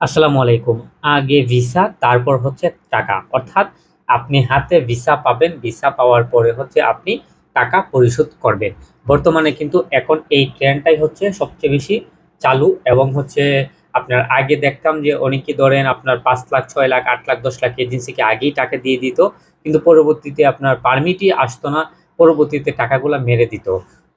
আসসালামু আলাইকুম। আগে ভিসা, তারপর হচ্ছে টাকা। অর্থাৎ আপনি হাতে ভিসা পাবেন, ভিসা পাওয়ার পরে হচ্ছে আপনি টাকা পরিশোধ করবেন। বর্তমানে কিন্তু এখন এই ট্রেনটাই হচ্ছে সবচেয়ে বেশি চালু এবং হচ্ছে আপনার আগে দেখতাম যে অনেকে ধরেন আপনার পাঁচ লাখ, ছয় লাখ, আট লাখ, দশ লাখ এজেন্সিকে আগেই টাকা দিয়ে দিত, কিন্তু পরবর্তীতে আপনার পারমিটই আসতো না, পরবর্তীতে টাকাগুলো মেরে দিত।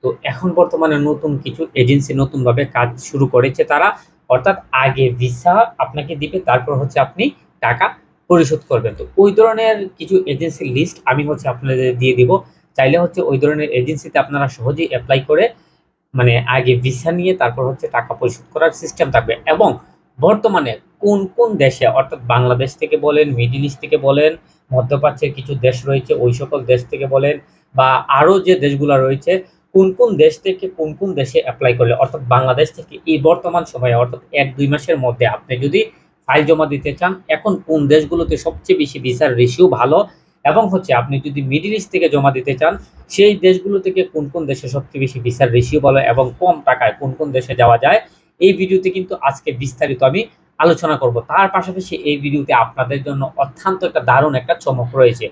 তো এখন বর্তমানে নতুন কিছু এজেন্সি নতুনভাবে কাজ শুরু করেছে তারা অর্থাৎ আগে ভিসা আপনাকে দিবে, তারপর হচ্ছে আপনি টাকা পরিশোধ করবেন। তো ওই ধরনের কিছু এজেন্সির লিস্ট আমি হচ্ছে আপনাদের দিয়ে দিব। চাইলে হচ্ছে ওই ধরনের এজেন্সিতে আপনারা সহজেই অ্যাপ্লাই করে মানে আগে ভিসা নিয়ে তারপর হচ্ছে টাকা পরিশোধ করার সিস্টেম থাকবে। এবং বর্তমানে কোন কোন দেশে, অর্থাৎ বাংলাদেশ থেকে বলেন মিডিল ইস্ট থেকে বলেন, মধ্যপ্রাচ্যের কিছু দেশ রয়েছে, ওই সকল দেশ থেকে বলেন, বা আরও যে দেশগুলো রয়েছে কোন কোন দেশ থেকে কোন কোন দেশে অ্যাপ্লাই করলে, অর্থাৎ বাংলাদেশ থেকে এই বর্তমান সময়ে, অর্থাৎ এক, দুই মাসের মধ্যে আপনি যদি ফাইল জমা দিতে চান, এখন কোন দেশগুলোতে সবচেয়ে বেশি ভিসার রেশিও ভালো? এবং হচ্ছে আপনি যদি মিডিল ইস্ট থেকে জমা দিতে চান, সেই দেশগুলো থেকে কোন কোন দেশে সবচেয়ে বেশি ভিসার রেশিও ভালো এবং কম টাকায় কোন কোন দেশে যাওয়া যায়? এই ভিডিওতে কিন্তু আজকে বিস্তারিত আমি আলোচনা করব। তার পাশাপাশি এই ভিডিওতে আপনাদের জন্য অত্যন্ত একটা দারুণ একটা চমক রয়েছে।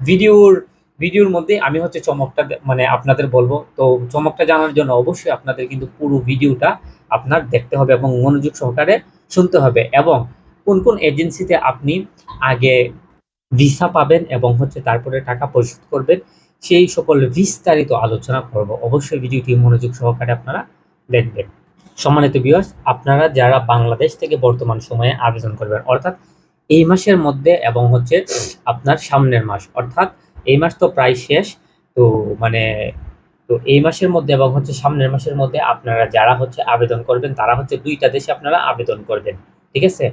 ভিডিওর ভিডিওর মধ্যে আমি হচ্ছে চমকটা মানে আপনাদের বলব। তো চমকটা জানার জন্য অবশ্যই আপনাদের কিন্তু পুরো ভিডিওটা আপনার দেখতে হবে এবং মনোযোগ সহকারে শুনতে হবে এবং কোন কোন এজেন্সিতে আপনি আগে ভিসা পাবেন এবং হচ্ছে তারপরে টাকা পরিশোধ করবেন, সেই সকল বিস্তারিত আলোচনা করব। অবশ্যই ভিডিওটি মনোযোগ সহকারে আপনারা দেখবেন। সম্মানিত ভিউয়ার্স আপনারা যারা বাংলাদেশ থেকে বর্তমান সময়ে আবেদন করবেন, অর্থাৎ এই মাসের মধ্যে এবং হচ্ছে আপনার সামনের মাস, অর্থাৎ এই মাস তো প্রায় শেষ। তো মানে তো এই মাসের মধ্যে এবং হচ্ছে সামনের মাসের মধ্যে আপনারা যারা হচ্ছে আবেদন করবেন, তারা হচ্ছে দুইটা দেশে আপনারা আবেদন করবেন। ঠিক আছে?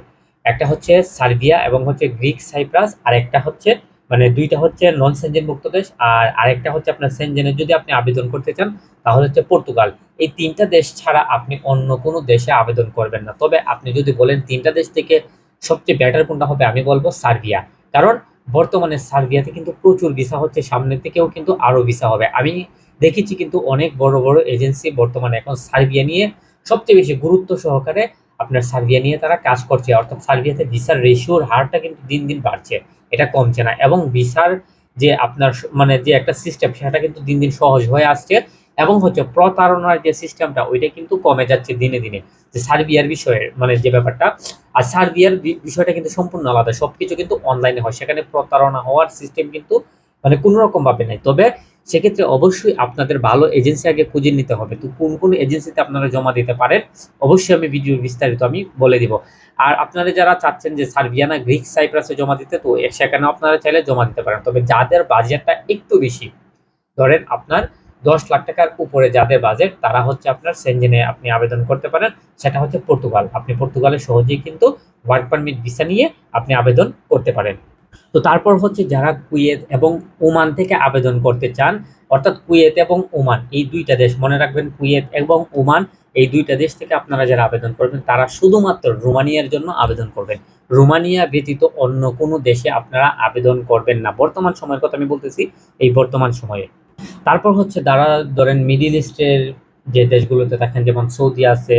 একটা হচ্ছে সার্বিয়া এবং হচ্ছে গ্রিক, সাইপ্রাস আর একটা হচ্ছে মানে দুইটা হচ্ছে নন সেনজেন মুক্ত দেশ, আর আরেকটা হচ্ছে আপনার সেনজেনের যদি আপনি আবেদন করতে চান, তাহলে হচ্ছে পর্তুগাল। এই তিনটা দেশ ছাড়া আপনি অন্য কোনো দেশে আবেদন করবেন না। তবে আপনি যদি বলেন তিনটা দেশ থেকে সবচেয়ে বেটার কোনটা হবে, আমি বলব সার্বিয়া। কারণ বর্তমানে সার্বিয়াতে কিন্তু প্রচুর ভিসা হচ্ছে, সামনের থেকেও কিন্তু আরও ভিসা হবে। আমি দেখেছি কিন্তু অনেক বড় বড় এজেন্সি বর্তমানে এখন সার্বিয়া নিয়ে সবচেয়ে বেশি গুরুত্ব সহকারে আপনার সার্বিয়া নিয়ে তারা কাজ করছে। অর্থাৎ সার্বিয়াতে ভিসার রেশিওর হারটা কিন্তু দিন দিন বাড়ছে, এটা কমছে না। এবং ভিসার যে আপনার মানে যে একটা সিস্টেম সেটা কিন্তু দিন দিন সহজ হয়ে আসছে। এবং হচ্ছে প্রতারণার যে সিস্টেমটা ওইটা কিন্তু কমে যাচ্ছে দিনে দিনে। যে সার্বিয়ার বিষয়ে মানে যে ব্যাপারটা, আর সার্বিয়ার বিষয়টা কিন্তু সম্পূর্ণ আলাদা। সবকিছু কিন্তু অনলাইনে হয়। সেখানে প্রতারণা হওয়ার সিস্টেম কিন্তু মানে কোনো রকম ভাবে নাই। তবে সেক্ষেত্রে অবশ্যই আপনাদের ভালো এজেন্সি আগে খুঁজে নিতে হবে। তো কোন কোন এজেন্সিতে আপনারা জমা দিতে পারেন, অবশ্যই আমি ভিডিও বিস্তারিত আমি বলে দিব। আর আপনারা যারা চাচ্ছেন যে সার্বিয়ানা, গ্রিক, সাইপ্রাসে জমা দিতে, তো সেখানেও আপনারা চাইলে জমা দিতে পারেন। তবে যাদের বাজেটটা একটু বেশি, ধরেন আপনার দশ লাখ টাকার উপরে যাদের বাজেট তারা হচ্ছে আপনার সেনজেনে আপনি আবেদন করতে পারেন। সেটা হচ্ছে পর্তুগাল আপনি পর্তুগালে সহজেই কিন্তু ওয়ার্ক পারমিট ভিসা নিয়ে আপনি আবেদন করতে পারেন। তো তারপর হচ্ছে যারা কুয়েত এবং ওমান থেকে আবেদন করতে চান, অর্থাৎ কুয়েত এবং ওমান, এই দুইটা দেশ মনে রাখবেন, কুয়েত এবং ওমান, এই দুইটা দেশ থেকে আপনারা যারা আবেদন করবেন, তারা শুধুমাত্র রোমানিয়ার জন্য আবেদন করবেন। রোমানিয়া ব্যতীত অন্য কোনো দেশে আপনারা আবেদন করবেন না। বর্তমান সময়ের কথা আমি বলতেছি, এই বর্তমান সময়ে। তারপর হচ্ছে যারা ধরেন মিডিল ইস্টের যে দেশগুলোতে দেখেন যেমন সৌদি আছে,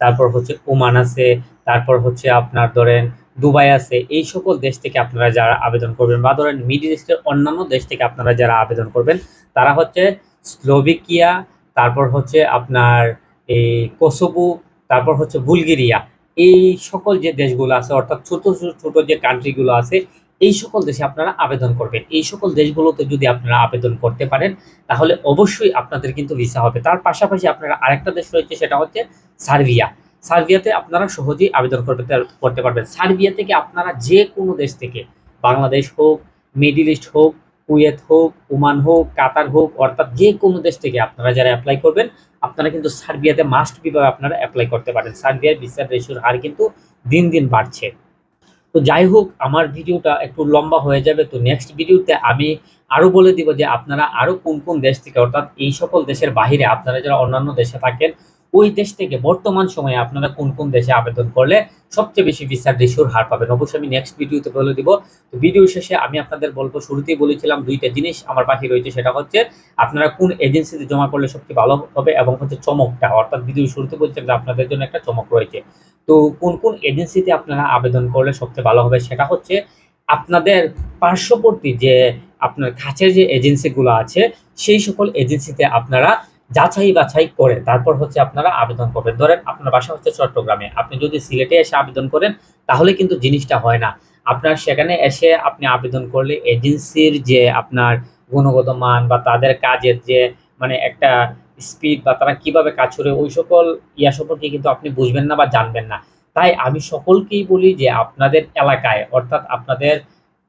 তারপর হচ্ছে ওমান আছে, তারপর হচ্ছে আপনার ধরেন দুবাই আছে, এই সকল দেশ থেকে আপনারা যারা আবেদন করবেন বা ধরেন মিডিল ইস্টের অন্যান্য দেশ থেকে আপনারা যারা আবেদন করবেন, তারা হচ্ছে স্লোভিকিয়া, তারপর হচ্ছে আপনার এই কোসোভো, তারপর হচ্ছে বুলগেরিয়া, এই সকল যে দেশগুলো আছে, অর্থাৎ ছোট ছোট যে কান্ট্রিগুলো আছে এই সকল দেশে আপনারা আবেদন করবেন। এই সকল দেশগুলোতে যদি আপনারা আবেদন করতে পারেন, তাহলে অবশ্যই আপনাদের কিন্তু ভিসা হবে। তার পাশাপাশি আপনারা আরেকটা দেশ রয়েছে, সেটা হচ্ছে সার্বিয়া। সার্বিয়াতে আপনারা সহজেই আবেদন করতে করতে পারবেন। সার্বিয়া থেকে আপনারা যে কোনো দেশ থেকে, বাংলাদেশ হোক, মিডিল ইস্ট হোক, কুয়েত হোক, ওমান হোক, কাতার হোক, অর্থাৎ যে কোনো দেশ থেকে আপনারা যারা অ্যাপ্লাই করবেন, আপনারা কিন্তু সার্বিয়াতে মাস্ট বিভাবে আপনারা অ্যাপ্লাই করতে পারেন। সার্বিয়ার ভিসার রেশিওর হার কিন্তু দিন দিন বাড়ছে। তো যাই হোক, আমার ভিডিওটা একটু লম্বা হয়ে যাবে, তো নেক্সট ভিডিওতে আমি আরও বলে দিব যে আপনারা আরও কোন কোন দেশ থেকে, অর্থাৎ এই সকল দেশের বাইরে আপনারা যারা অন্যান্য দেশে থাকেন, ওই দেশ থেকে বর্তমান সময়ে আপনারা কোন কোন দেশে আবেদন করলে সবচেয়ে বেশি ভিসার রেশিওর হার পাবেন? অবশ্যই আমি নেক্সট ভিডিওতে বলে দিব। তো ভিডিও শেষে আমি আপনাদের বলব শুরুতেই বলেছিলাম দুইটা জিনিস আমার পাশে রয়েছে, সেটা হচ্ছে আপনারা কোন এজেন্সিতে জমা করলে সবচেয়ে ভালো হবে এবং হচ্ছে চমকটা, অর্থাৎ ভিডিও শুরুতে বলছিলাম যে আপনাদের জন্য একটা চমক রয়েছে। তো কোন কোন এজেন্সিতে আপনারা আবেদন করলে সবচেয়ে ভালো হবে সেটা হচ্ছে আপনাদের পার্শ্ববর্তী যে আপনার কাছের যে এজেন্সিগুলো আছে, সেই সকল এজেন্সিতে আপনারা যাচাই বাছাই করে তারপর হচ্ছে আপনারা আবেদন করবেন। ধরেন আপনার বাসা হচ্ছে চট্টগ্রামে, আপনি যদি সিলেটে এসে আবেদন করেন তাহলে কিন্তু জিনিসটা হয় না। আপনার সেখানে এসে আপনি আবেদন করলে এজেন্সির যে আপনার গুণগত মান বা তাদের কাজের যে মানে একটা স্পিড বা তারা কীভাবে কাজ করে, ওই সকল ইয়া সম্পর্কে কিন্তু আপনি বুঝবেন না বা জানবেন না। তাই আমি সকলকেই বলি যে আপনাদের এলাকায়, অর্থাৎ আপনাদের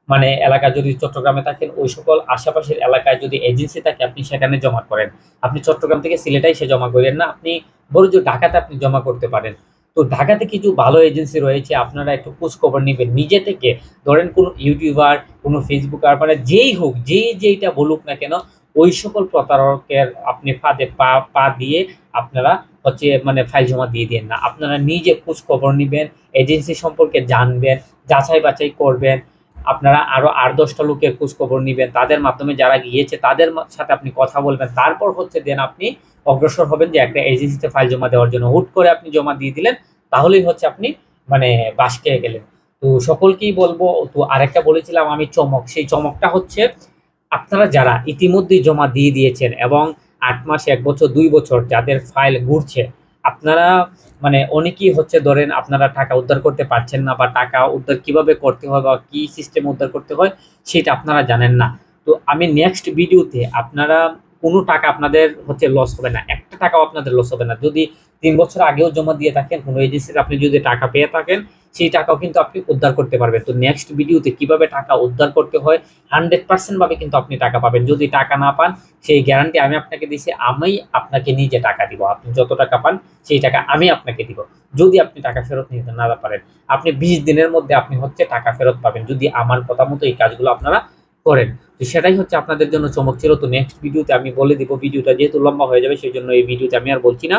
মানে এলাকা যদি চট্টগ্রামে থাকেন, ওই সকল আশেপাশের এলাকায় যদি এজেন্সি থাকে, আপনি সেখানে জমা করেন। আপনি চট্টগ্রাম থেকে সিলেটে সে জমা করেন না, আপনি বড় যে ঢাকাতে আপনি জমা করতে পারেন। তো ঢাকাতে কিছু ভালো এজেন্সি রয়েছে, আপনারা একটু খোঁজ খবর নেবেন। নিজে থেকে ধরেন কোনো ইউটিউবার কোনো ফেসবুকার মানে যেই হোক যেই যেইটা বলুক না কেন ওই সকল প্রতারকের আপনি ফাঁদে পা পা দিয়ে আপনারা হচ্ছে মানে ফাইল জমা দিয়ে দিন না। আপনারা নিজে খোঁজ খবর নেবেন, এজেন্সি সম্পর্কে জানবেন, যাচাই বাছাই করবেন। আপনারা আরও আট দশটা লোকের খোঁজ খবর নেবেন। তাদের মাধ্যমে যারা গিয়েছে, তাদের সাথে আপনি কথা বলবেন। তারপর হচ্ছে দেন আপনি অগ্রসর হবেন যে একটা এজেন্সিতে ফাইল জমা দেওয়ার জন্য। হুট করে আপনি জমা দিয়ে দিলেন, তাহলেই হচ্ছে আপনি মানে বাস খেয়ে গেলেন। তো সকলকেই বলব, তো আরেকটা বলেছিলাম আমি চমক। সেই চমকটা হচ্ছে আপনারা যারা ইতিমধ্যেই জমা দিয়ে দিয়েছেন এবং আট মাস, এক বছর, দুই বছর যাদের ফাইল ঘুরছে, আপনারা মানে অনেকেই হচ্ছে ধরেন আপনারা টাকা উদ্ধার করতে পারছেন না বা টাকা উদ্ধার কীভাবে করতে হয় বা কি সিস্টেম উদ্ধার করতে হয়, সেটা আপনারা জানেন না। তো আমি নেক্সট ভিডিওতে আপনারা কোনো টাকা আপনাদের হচ্ছে লস হবে না, একটা টাকাও আপনাদের লস হবে না। যদি তিন বছর আগেও জমা দিয়ে থাকেন, কোনো এজেন্সিতে আপনি যদি টাকা পেয়ে থাকেন, সেই টাকাও কিন্তু আপনি উদ্ধার করতে পারবেন। তো নেক্সট ভিডিওতে কীভাবে টাকা উদ্ধার করতে হয় হান্ড্রেড ভাবে কিন্তু আপনি টাকা পাবেন। যদি টাকা না পান, সেই গ্যারান্টি আমি আপনাকে দিছি আমি আপনাকে নিজে টাকা দিব। আপনি যত টাকা পান, সেই টাকা আমি আপনাকে দিব। যদি আপনি টাকা ফেরত নিতে না পারেন, আপনি বিশ দিনের মধ্যে আপনি হচ্ছে টাকা ফেরত পাবেন, যদি আমার কথা মতো এই কাজগুলো আপনারা করেন। তো সেটাই হচ্ছে আপনাদের জন্য চমক ছিল। তো নেক্সট ভিডিওতে আমি বলে দিব ভিডিওটা যেহেতু লম্বা হয়ে যাবে, সেই জন্য এই ভিডিওতে আমি আর বলছি না।